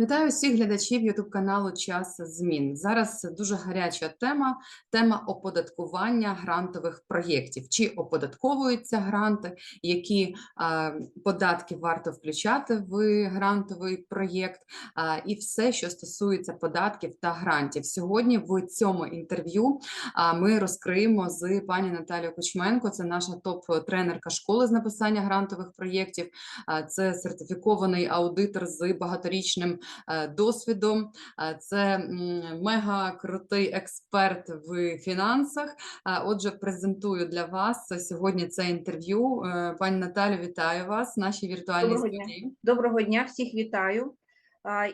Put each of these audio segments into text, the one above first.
Вітаю всіх глядачів Ютуб каналу Час змін. Зараз дуже гаряча тема тема оподаткування грантових проєктів. Чи оподатковуються гранти, які податки варто включати в грантовий проєкт, і все, що стосується податків та грантів. Сьогодні в цьому інтерв'ю ми розкриємо з пані Наталією Кучменко. Це наша топ-тренерка школи з написання грантових проєктів. Це сертифікований аудитор з багаторічним досвідом. Е, Це мега крутий експерт в фінансах. Е, Отже, презентую для вас сьогодні це інтерв'ю. Е, Пані Наталю, вітаю вас в нашій віртуальній Доброго дня. студії. Доброго дня, всіх вітаю.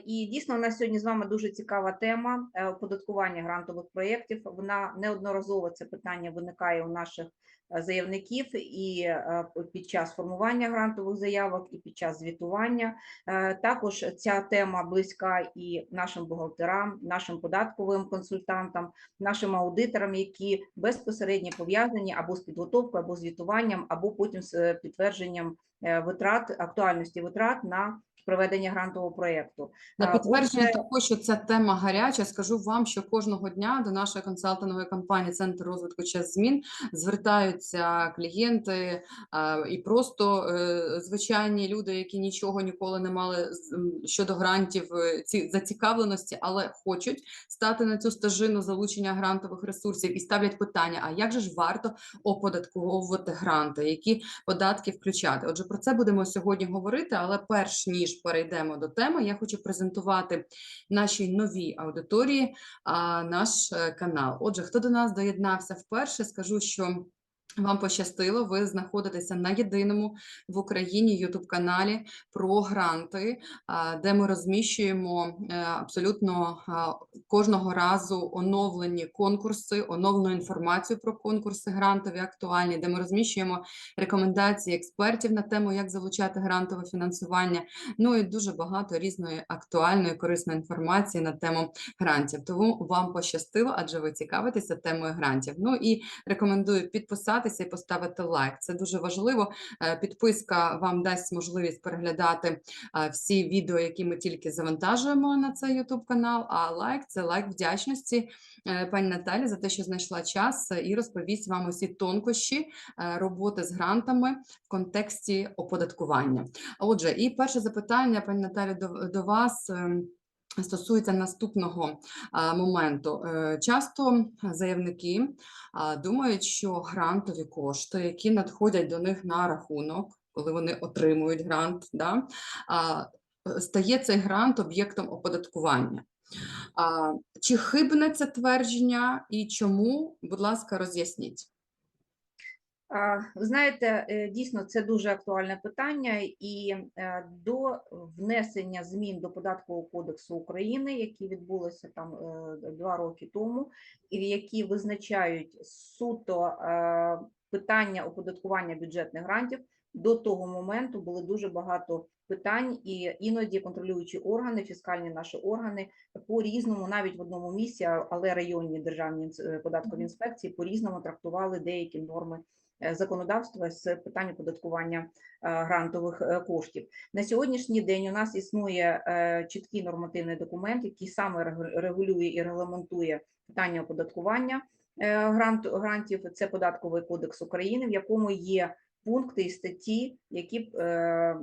І дійсно у нас сьогодні з вами дуже цікава тема е, оподаткування грантових проєктів. Вона неодноразово це питання виникає у наших е, заявників і е, під час формування грантових заявок, і під час звітування. Також ця тема близька і нашим бухгалтерам, нашим податковим консультантам, нашим аудиторам, які безпосередньо пов'язані або з підготовкою, або звітуванням, або потім з підтвердженням витрат, актуальності витрат на проведення грантового проєкту. На підтвердження отже- того, що ця тема гаряча, скажу вам, що кожного дня до нашої консалтингової компанії Центр розвитку час змін звертаються клієнти і просто е, звичайні люди, які нічого ніколи не мали щодо грантів е, ці зацікавленості, але хочуть стати на цю стежину залучення грантових ресурсів і ставлять питання: а як же ж варто оподатковувати гранти, які податки включати? Отже, про це будемо сьогодні говорити. Але перш ніж перейдемо до теми, я хочу презентувати нашій новій аудиторії наш е, канал. Отже, хто до нас доєднався вперше, скажу, що. Вам пощастило, ви знаходитеся на єдиному в Україні youtube каналі про гранти, де ми розміщуємо е, абсолютно кожного разу оновлені конкурси, оновлену інформацію про конкурси грантові актуальні, де ми розміщуємо рекомендації експертів на тему, як залучати грантове фінансування. Ну і дуже багато різної актуальної корисної інформації на тему грантів. Тому вам пощастило, адже ви цікавитеся темою грантів. Ну і рекомендую підписатися і поставити лайк. Це дуже важливо. Е, Підписка вам дасть можливість переглядати е, всі відео, які ми тільки завантажуємо на цей YouTube канал. А лайк це лайк вдячності е, пані Наталі за те, що знайшла час і розповість вам усі тонкощі роботи з грантами в контексті оподаткування. Отже, і перше запитання, пані Наталі, до, до вас. Стосується наступного моменту. Е, Часто заявники думають, що грантові кошти, які надходять до них на рахунок, коли вони отримують грант, да, стає цей грант об'єктом оподаткування. Чи хибне це твердження і чому? Будь ласка, роз'ясніть. Ви знаєте, е, дійсно це дуже актуальне питання, і е, до внесення змін до податкового кодексу України, які відбулися там е, два роки тому, і які визначають суто питання оподаткування бюджетних грантів, до того моменту були дуже багато питань, і іноді контролюючі органи, фіскальні наші органи по різному, навіть в одному місці, але районні державні податкові інспекції по різному трактували деякі норми законодавства з питань оподаткування е, грантових е, коштів. На сьогоднішній день у нас існує е, чіткий нормативний документ, який саме рег- регулює і регламентує питання оподаткування е, грант, грантів. Це податковий кодекс України, в якому є пункти і статті, які е,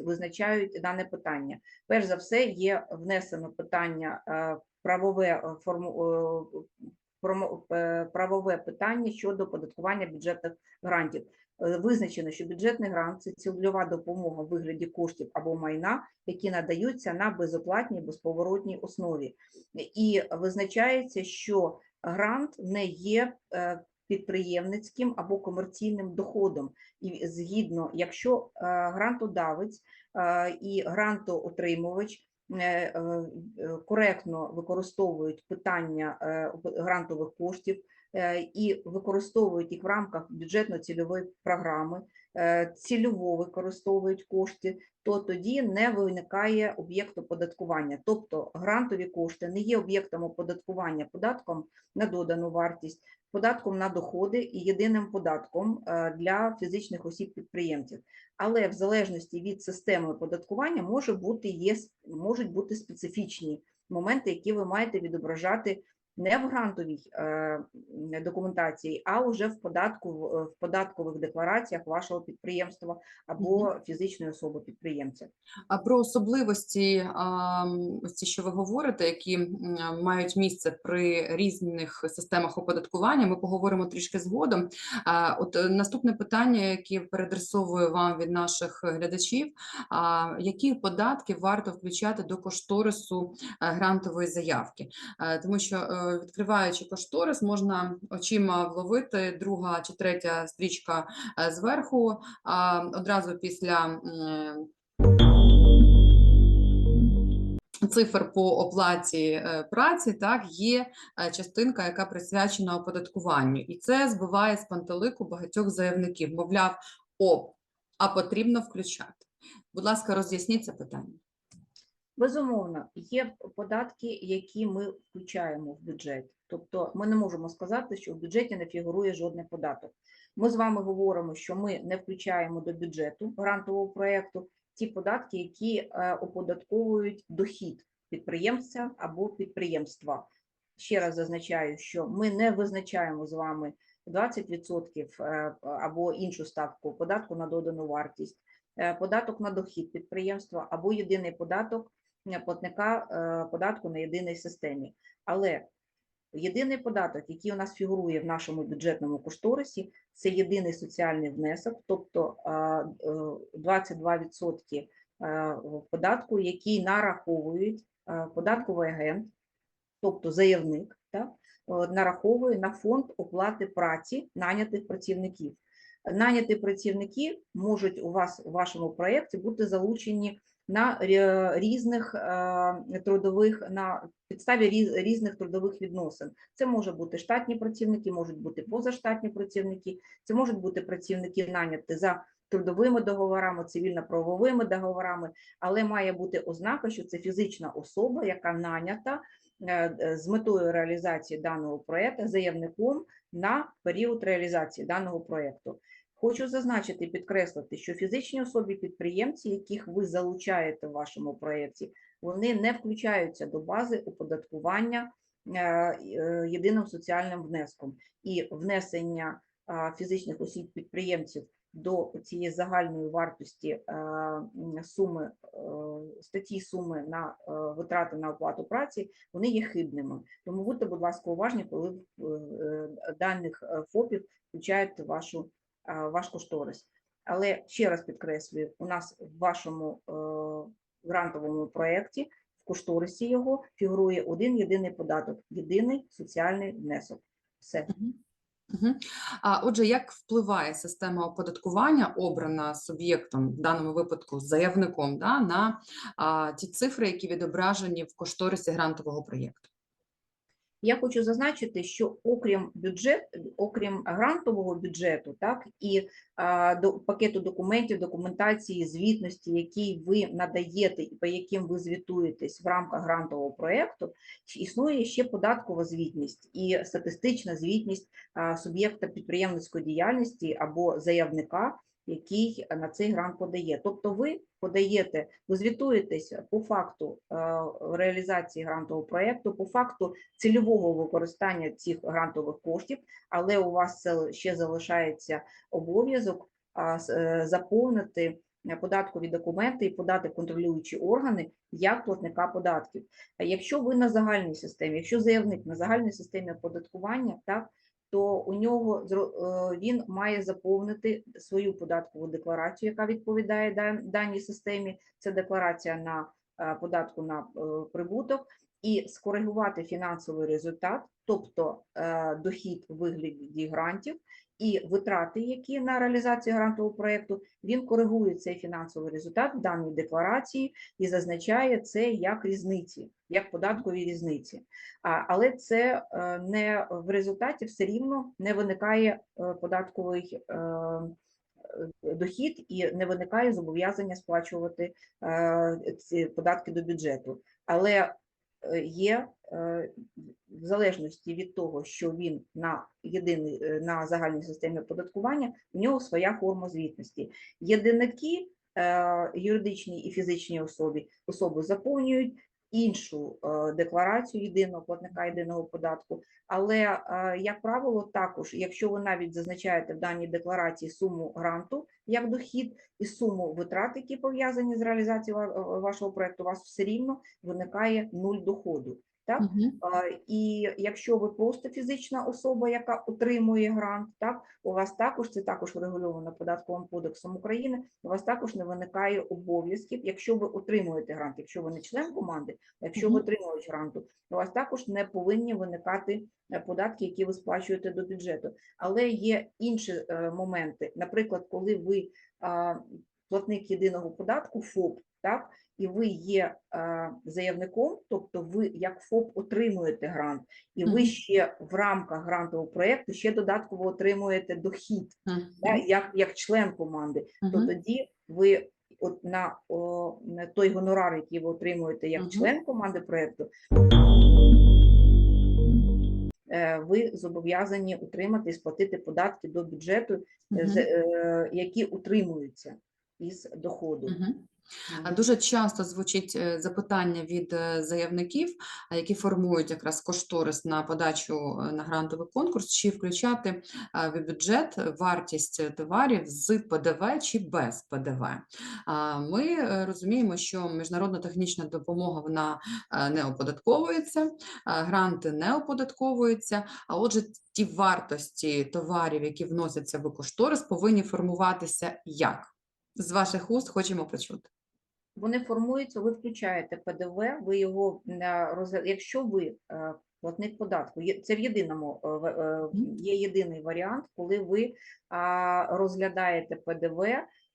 визначають дане питання. Перш за все, є внесено питання е, правове е, правове питання щодо оподаткування бюджетних грантів. Е, Визначено, що бюджетний грант це цільова допомога в вигляді коштів або майна, які надаються на безоплатній безповоротній основі. І визначається, що грант не є е, підприємницьким або комерційним доходом. І згідно, якщо грантодавець і грантоотримувач коректно використовують питання е, грантових коштів е, і використовують їх в рамках бюджетно-цільової програми, е, цільово використовують кошти, то тоді не виникає об'єкт оподаткування. Тобто грантові кошти не є об'єктом оподаткування податком на додану вартість, податком на доходи і єдиним податком е, для фізичних осіб-підприємців. Але в залежності від системи оподаткування може бути є, можуть бути специфічні моменти, які ви маєте відображати не в грантовій е, документації, а вже в податку в- податкових деклараціях вашого підприємства або фізичної особи підприємця. А про особливості, ці, що ви говорите, які мають місце при різних системах оподаткування, ми поговоримо трішки згодом. От е, наступне питання, яке передресовую вам від наших глядачів: які податки варто включати до кошторису е, грантової заявки? Е, Тому що е, відкриваючи кошторис, можна очима вловити друга чи третя стрічка е, зверху, одразу після. цифр по оплаті е, праці, так, є е, частинка, яка присвячена оподаткуванню. І це збиває з пантелику багатьох заявників. Мовляв, о, а потрібно включати. Будь ласка, роз'ясніть це питання. Безумовно, є податки, які ми включаємо в бюджет. Тобто ми не можемо сказати, що в бюджеті не фігурує жодний податок. Ми з вами говоримо, що ми не включаємо до бюджету грантового проєкту ті податки, які е, оподатковують дохід підприємця або підприємства. Ще раз зазначаю, що ми не визначаємо з вами 20% е, або іншу ставку податку на додану вартість, е, податок на дохід підприємства або єдиний податок платника е, податку на єдиній системі. Але єдиний податок, який у нас фігурує в нашому бюджетному кошторисі, це єдиний соціальний внесок, тобто е, 22% е, податку, який нараховують е, податковий агент, тобто заявник, так, е, нараховує на фонд оплати праці нанятих працівників. Наняті працівники можуть у вас у вашому проєкті бути залучені на різних е, трудових на підставі різ- різних трудових відносин. Це може бути штатні працівники, можуть бути позаштатні працівники, це можуть бути працівники наняті за трудовими договорами, цивільно-правовими договорами, але має бути ознака, що це фізична особа, яка нанята е, е, з метою реалізації даного проекту заявником на період реалізації даного проекту. Хочу зазначити і підкреслити, що фізичні особи-підприємці, яких ви залучаєте в вашому проєкті, вони не включаються до бази оподаткування е, е, єдиним соціальним внеском. І внесення фізичних осіб-підприємців до цієї загальної вартості е, суми е, статті суми на е, витрати на оплату праці, вони є хибними. Тому будьте, будь ласка, уважні, коли е, е, даних е, ФОПів включають вашу ваш кошторис. Але ще раз підкреслюю, у нас в вашому е, грантовому проєкті, в кошторисі його фігурує один єдиний податок, єдиний соціальний внесок. Все. Мгм. А отже, як впливає система оподаткування, обрана суб'єктом, в даному випадку заявником, да, на а, ті цифри, які відображені в кошторисі грантового проєкту? Я хочу зазначити, що окрім бюджет, окрім грантового бюджету, так і а, до пакету документів, документації, звітності, які ви надаєте і по яким ви звітуєтесь в рамках грантового проєкту, існує ще податкова звітність і статистична звітність суб'єкта підприємницької діяльності або заявника, який на цей грант подає. Тобто ви подаєте, ви звітуєтесь по факту е, реалізації грантового проєкту, по факту цільового використання цих грантових коштів, але у вас ще залишається обов'язок е, заповнити податкові документи і подати контролюючі органи як платника податків. Якщо ви на загальній системі, якщо заявник на загальній системі оподаткування, так то у нього е, він має заповнити свою податкову декларацію, яка відповідає даній системі. Це декларація на е, податку на е, прибуток, і скоригувати фінансовий результат, тобто дохід у вигляді грантів і витрати, які на реалізацію грантового проєкту, він коригує цей фінансовий результат в даній декларації і зазначає це як різниці, як податкові різниці. Але це е, не в результаті все рівно не виникає е, податковий е, дохід і не виникає зобов'язання сплачувати ці податки до бюджету. Але є в залежності від того, що він на єдиний е, на загальній системі оподаткування, у нього своя форма звітності. Єдиники е, юридичні і фізичні особи, особи заповнюють іншу е, декларацію єдиного платника єдиного податку. Але, е, як правило, також, якщо ви навіть зазначаєте в даній декларації суму гранту як дохід і суму витрат, які пов'язані з реалізацією вашого проекту, у вас все рівно виникає нуль доходу. Так? А, І якщо ви просто фізична особа, яка отримує грант, так у вас також це також врегульовано податковим кодексом України. У вас також не виникає обов'язків, якщо ви отримуєте грант, якщо ви не член команди, якщо ви отримуєте гранту, у вас також не повинні виникати е, податки, які ви сплачуєте до бюджету. Але є інші е, моменти, наприклад, коли ви платник єдиного податку ФОП, так і ви є е, заявником, тобто ви як ФОП отримуєте грант, і ви ще в рамках грантового проєкту ще додатково отримуєте дохід, да, як, як член команди, то тоді ви от на, о, на той гонорар, який ви отримуєте як член команди проєкту, е, ви зобов'язані утримати і сплатити податки до бюджету, з- е, які утримуються із доходу. Мгм. Дуже часто звучить е, запитання від е, заявників, які формують якраз кошторис на подачу е, на грантовий конкурс, чи включати в бюджет вартість товарів з ПДВ чи без ПДВ. Ми розуміємо, що міжнародна технічна допомога вона не оподатковується, гранти не оподатковуються. А отже, ті вартості товарів, які вносяться в кошторис, повинні формуватися як? З ваших уст хочемо почути. Вони формуються, ви включаєте ПДВ, ви його е, якщо ви е, платник податку, це в єдиному е, є єдиний варіант, коли ви розглядаєте ПДВ,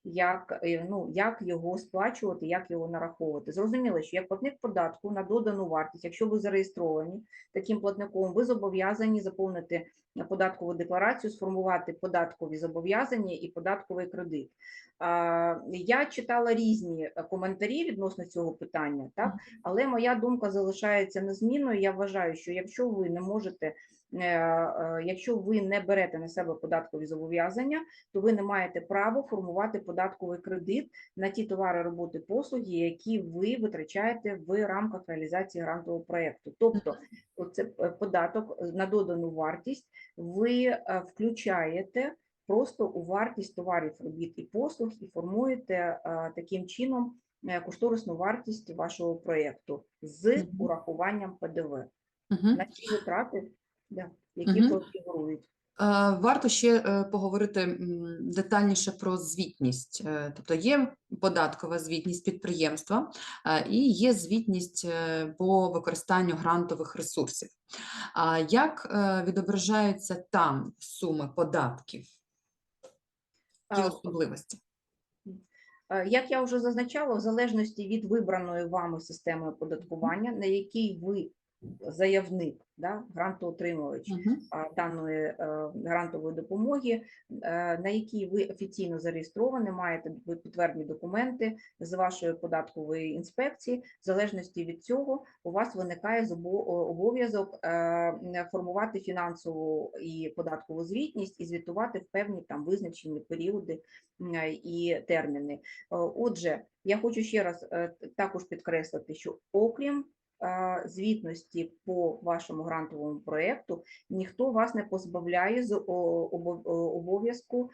як, е, ну, як його сплачувати, як його нараховувати. Зрозуміло, що як платник податку на додану вартість, якщо ви зареєстровані таким платником, ви зобов'язані заповнити податкову декларацію, сформувати податкові зобов'язання і податковий кредит. Я читала різні коментарі відносно цього питання, так але моя думка залишається незмінною. Я вважаю, що якщо ви не можете, якщо ви не берете на себе податкові зобов'язання, то ви не маєте права формувати податковий кредит на ті товари, роботи, послуги, які ви витрачаєте в рамках реалізації грантового проєкту. Тобто, оце е, податок на додану вартість ви е, включаєте просто у вартість товарів, робіт і послуг і формуєте е, таким чином е, кошторисну вартість вашого проєкту з урахуванням ПДВ Мгм. на ті витрати, да, які Мгм. профігурують. Е, Варто ще е, поговорити детальніше про звітність. Е, Тобто є податкова звітність підприємства і є звітність по використанню грантових ресурсів. Як відображаються там суми податків? А, особливості? Як я вже зазначала, в залежності від вибраної вами системи оподаткування, на якій ви заявник, да, грантоотримувач Мгм. а, даної е, грантової допомоги, е, на якій ви офіційно зареєстровані, маєте ви підтверджені документи з вашої податкової інспекції. В залежності від цього у вас виникає обов'язок е, формувати фінансову і податкову звітність і звітувати в певні там визначені періоди і терміни. Отже, я хочу ще раз також підкреслити, що окрім звітності по вашому грантовому проєкту, ніхто вас не позбавляє з о- обов'язку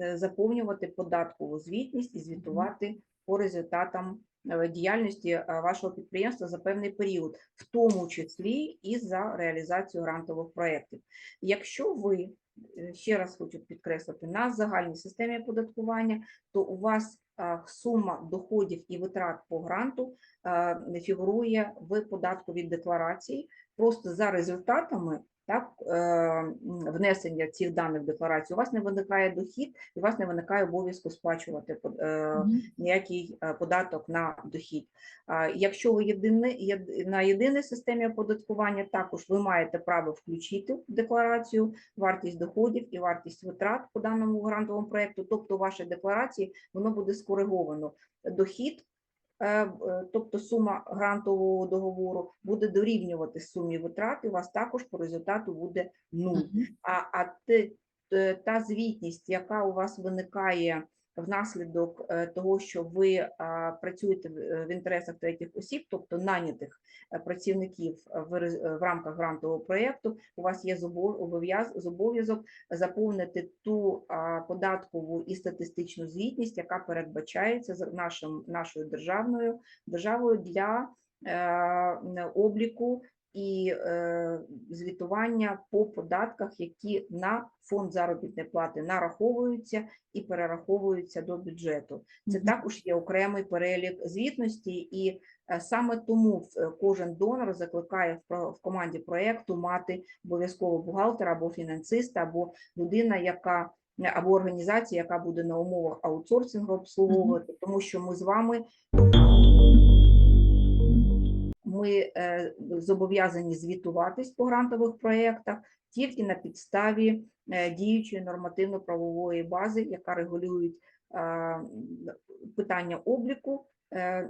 е, заповнювати податкову звітність і звітувати по результатам е, діяльності е, вашого підприємства за певний період, в тому числі і за реалізацію грантових проєктів. Якщо ви е, ще раз хочу підкреслити, на загальній системі оподаткування, то у вас сума доходів і витрат по гранту не фігурує в податковій декларації. Просто за результатами так, е, внесення цих даних в декларацію, у вас не виникає дохід, і у вас не виникає обов'язку сплачувати е, ніякий е, податок на дохід. Якщо ви єдиний, єд- на єдиній системі оподаткування, також ви маєте право включити в декларацію вартість доходів і вартість витрат по даному грантовому проєкту, тобто в вашій декларації воно буде скориговано. Дохід, тобто сума грантового договору, буде дорівнювати сумі витрат, і у вас також по результату буде нуль. А, а те- та звітність, яка у вас виникає внаслідок е, того, що ви працюєте в е, інтересах третіх осіб, тобто нанятих е, працівників е, в, е, в рамках грантового проєкту, у вас є зобов- зобов'язок заповнити ту податкову і статистичну звітність, яка передбачається нашим нашою державною державою для е, обліку і е, звітування по податках, які на фонд заробітної плати нараховуються і перераховуються до бюджету. Це Мгм. також є окремий перелік звітності, і е, саме тому е, кожен донор закликає в, в команді проєкту мати обов'язково бухгалтера або фінансиста, або людина, яка або організація, яка буде на умовах аутсорсингу обслуговувати, тому що ми з вами ми е, зобов'язані звітуватись по грантових проєктах тільки на підставі е, діючої нормативно-правової бази, яка регулює е, питання обліку,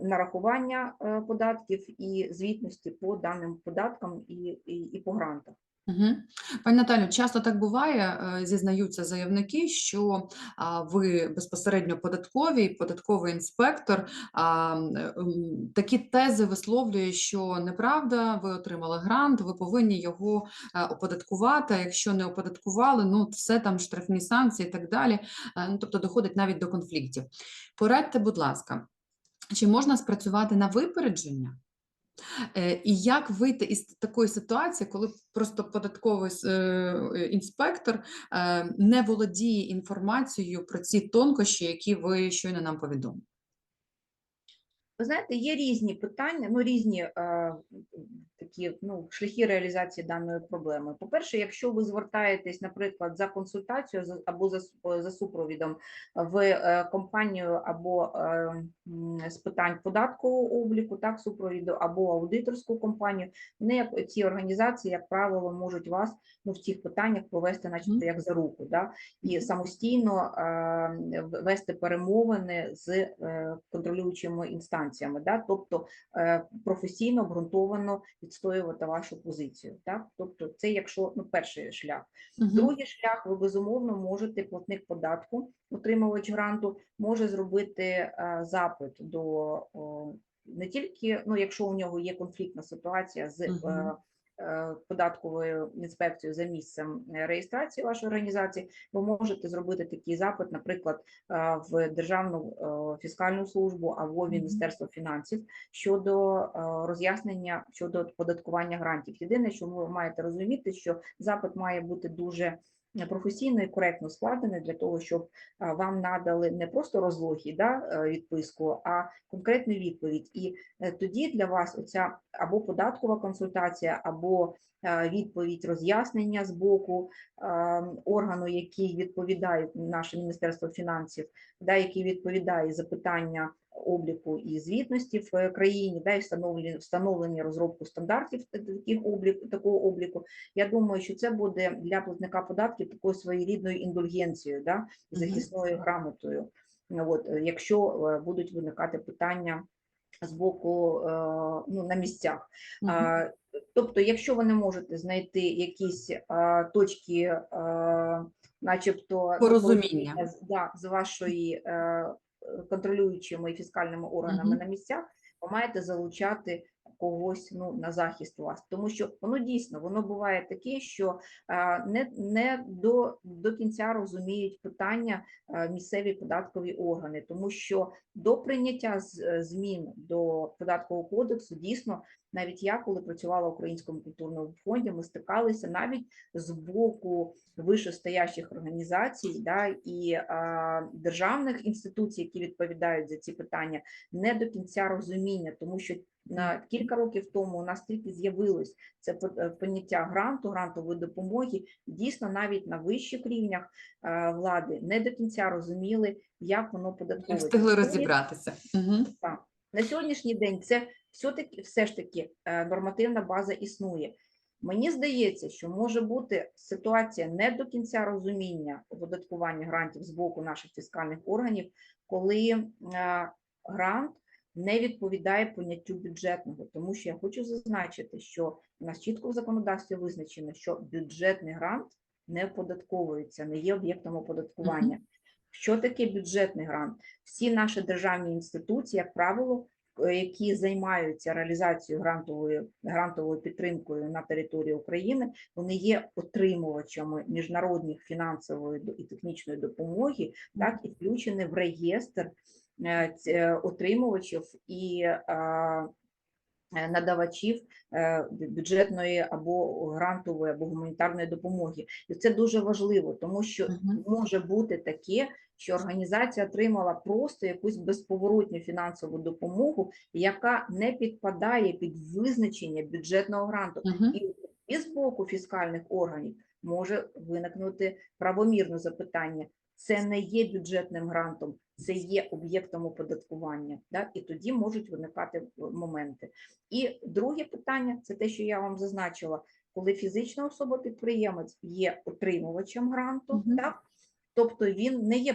нарахування податків і звітності по даним податкам і, і, і по грантах. Мгм. Пані Наталю, часто так буває, е, зізнаються заявники, що ви безпосередньо податковий, податковий інспектор, е, такі тези висловлює, що неправда, ви отримали грант, ви повинні його е, оподаткувати, якщо не оподаткували, ну все там штрафні санкції і так далі. Ну, тобто доходить навіть до конфліктів. Порадьте, будь ласка, чи можна спрацювати на випередження? Е, І як вийти із такої ситуації, коли просто податковий е, інспектор е, не володіє інформацією про ці тонкощі, які ви щойно нам повідомили? Ви знаєте, є різні питання, ну різні такі ну, шляхи реалізації даної проблеми. По-перше, якщо ви звертаєтесь, наприклад, за консультацією або за, за супровідом в е, компанію або е, з питань податкового обліку, так, супровіду, або аудиторську компанію, вони ці організації, як правило, можуть вас ну, в цих питаннях повести, начебто, як за руку, да, і самостійно е, вести перемовини з контролюючими інстанціями, да, тобто професійно обґрунтовано відстоювати вашу позицію. Так? Тобто, це якщо ну, перший шлях. Мгм. Другий шлях, ви безумовно можете, платник податку, отримувач гранту, може зробити е, запит до о, не тільки, ну, якщо у нього є конфліктна ситуація з е, податковою інспекцією за місцем е, реєстрації вашої організації, ви можете зробити такий запит, наприклад, е, в Державну е, фіскальну службу або в Міністерство фінансів щодо е, роз'яснення щодо податкування грантів. Єдине, що ви маєте розуміти, що запит має бути дуже професійно і коректно складений для того, щоб вам надали не просто розлоги, да, е, відписку, а конкретну відповідь. І е, тоді для вас оця або податкова консультація, або е, відповідь роз'яснення з боку е, органу, який відповідає наше Міністерство фінансів, да, який відповідає за питання обліку і звітності в е, країні, да, і встановлення, встановлення розробку стандартів таких облік, такого обліку. Я думаю, що це буде для платника податків такою своєрідною індульгенцією, да, захисною грамотою. От, е, якщо е, будуть виникати питання з боку ну, на місцях. А, Тобто, якщо ви не можете знайти якісь а, точки, а, начебто Порозуміння. з, да, з вашої е, контролюючими і фіскальними органами Мгм. на місцях, ви маєте залучати когось ну, на захист вас, тому що воно дійсно воно буває таке, що а, не, не до, до кінця розуміють питання а, місцеві податкові органи, тому що до прийняття з- е, змін до податкового кодексу дійсно навіть я, коли працювала в Українському культурному фонді, ми стикалися навіть з боку вищестоящих організацій да, і а, державних інституцій, які відповідають за ці питання, не до кінця розуміння, тому що На кілька років тому у нас тільки з'явилось це е, поняття гранту, грантової допомоги. Дійсно, навіть на вищих рівнях е, влади не до кінця розуміли, як воно податковується. встигли розібратися. Угу. на сьогоднішній день це все-таки все ж таки е, нормативна база існує. Мені здається, що може бути ситуація не до кінця розуміння оподаткування грантів з боку наших фіскальних органів, коли е, грант не відповідає поняттю бюджетного, тому що я хочу зазначити, що у нас чітко в законодавстві визначено, що бюджетний грант не оподатковується, не є об'єктом оподаткування. Що таке бюджетний грант? Всі наші державні інституції, як правило, які займаються реалізацією грантової грантовою підтримкою на території України, вони є отримувачами міжнародних фінансової і технічної допомоги, так і включені в реєстр е, е, отримувачів і е, е, надавачів е, бюджетної або грантової, або гуманітарної допомоги. І це дуже важливо, тому що може бути таке, що організація отримала просто якусь безповоротню фінансову допомогу, яка не підпадає під визначення бюджетного гранту. І, і з боку фіскальних органів може виникнути правомірне запитання. Це не є бюджетним грантом, це є об'єктом оподаткування. Да? І тоді можуть виникати е, моменти. І друге питання це те, що я вам зазначила, коли фізична особа-підприємець є отримувачем гранту, Мгм. так? Тобто він не є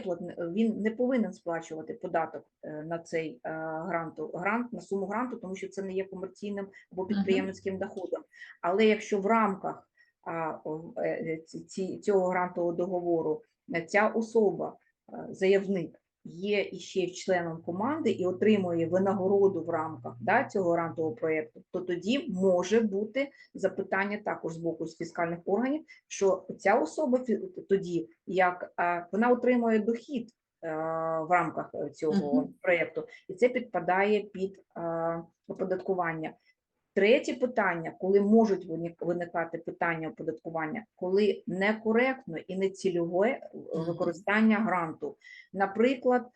він не повинен сплачувати податок е, на цей е, гранту, грант на суму гранту, тому що це не є комерційним або підприємницьким доходом. Але якщо в рамках а, ці- ці- цього грантового договору ця особа, заявник, є іще членом команди і отримує винагороду в рамках да, цього грантового проєкту, то тоді може бути запитання також з боку з фіскальних органів, що ця особа тоді, як а, вона отримує дохід е, в рамках е, цього Мгм. проєкту, і це підпадає під е, оподаткування. Третє питання, коли можуть виникати питання оподаткування, коли некоректно і нецільове е, використання гранту. Наприклад,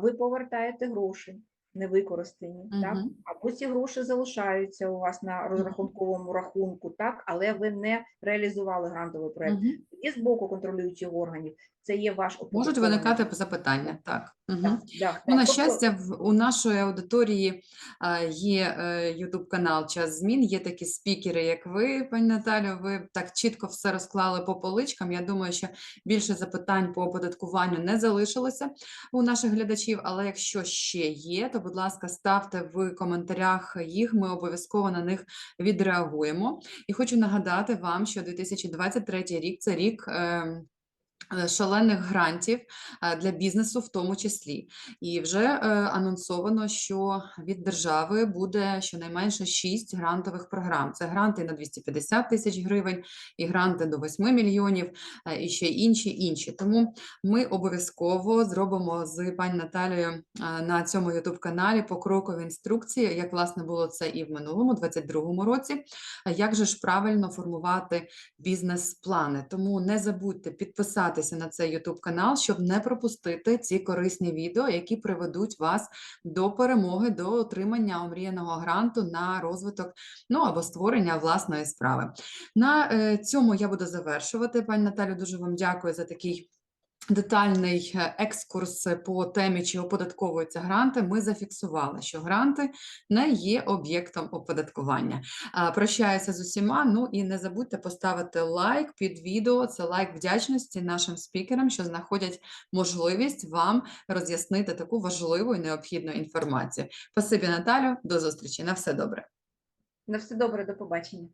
ви повертаєте гроші невикористані, так? Або ці гроші залишаються у вас на розрахунковому рахунку, так, але ви не реалізували грантовий проект. Угу. І з боку контролюючих органів це є ваш Можуть виникати запитання, так. Угу. Так, да, Ну, на так. Щастя, в у нашої аудиторії а, є Ютуб канал Час змін. Є такі спікери, як ви, пані Наталю. Ви так чітко все розклали по поличкам. Я думаю, що більше запитань по оподаткуванню не залишилося у наших глядачів. Але якщо ще є, то будь ласка, ставте в коментарях їх. Ми обов'язково на них відреагуємо. І хочу нагадати вам, що 2023 рік це рік. е, Шалених грантів е, для бізнесу, в тому числі, і вже е, анонсовано, що від держави буде щонайменше 6 грантових програм. Це гранти на 250 тисяч гривень, і гранти до 8 мільйонів, е, і ще інші інші. Тому ми обов'язково зробимо з пані Наталією е, на цьому youtube каналі покрокові інструкції, як власне було це і в минулому, 22-му році. е, Як же ж правильно формувати бізнес-плани? Тому не забудьте підписатися на цей youtube канал, щоб не пропустити ці корисні відео, які приведуть вас до перемоги, до отримання омріяного гранту на розвиток, ну або створення власної справи. На е, цьому я буду завершувати. Пані Наталю, дуже вам дякую за такий. Детальний е, екскурс по темі, чи оподатковуються гранти, ми зафіксували, що гранти не є об'єктом оподаткування. Прощаюся з усіма. Ну і не забудьте поставити лайк під відео. Це лайк вдячності нашим спікерам, що знаходять можливість вам роз'яснити таку важливу і необхідну інформацію. Спасибі, Наталю, до зустрічі. На все добре. На все добре, до побачення.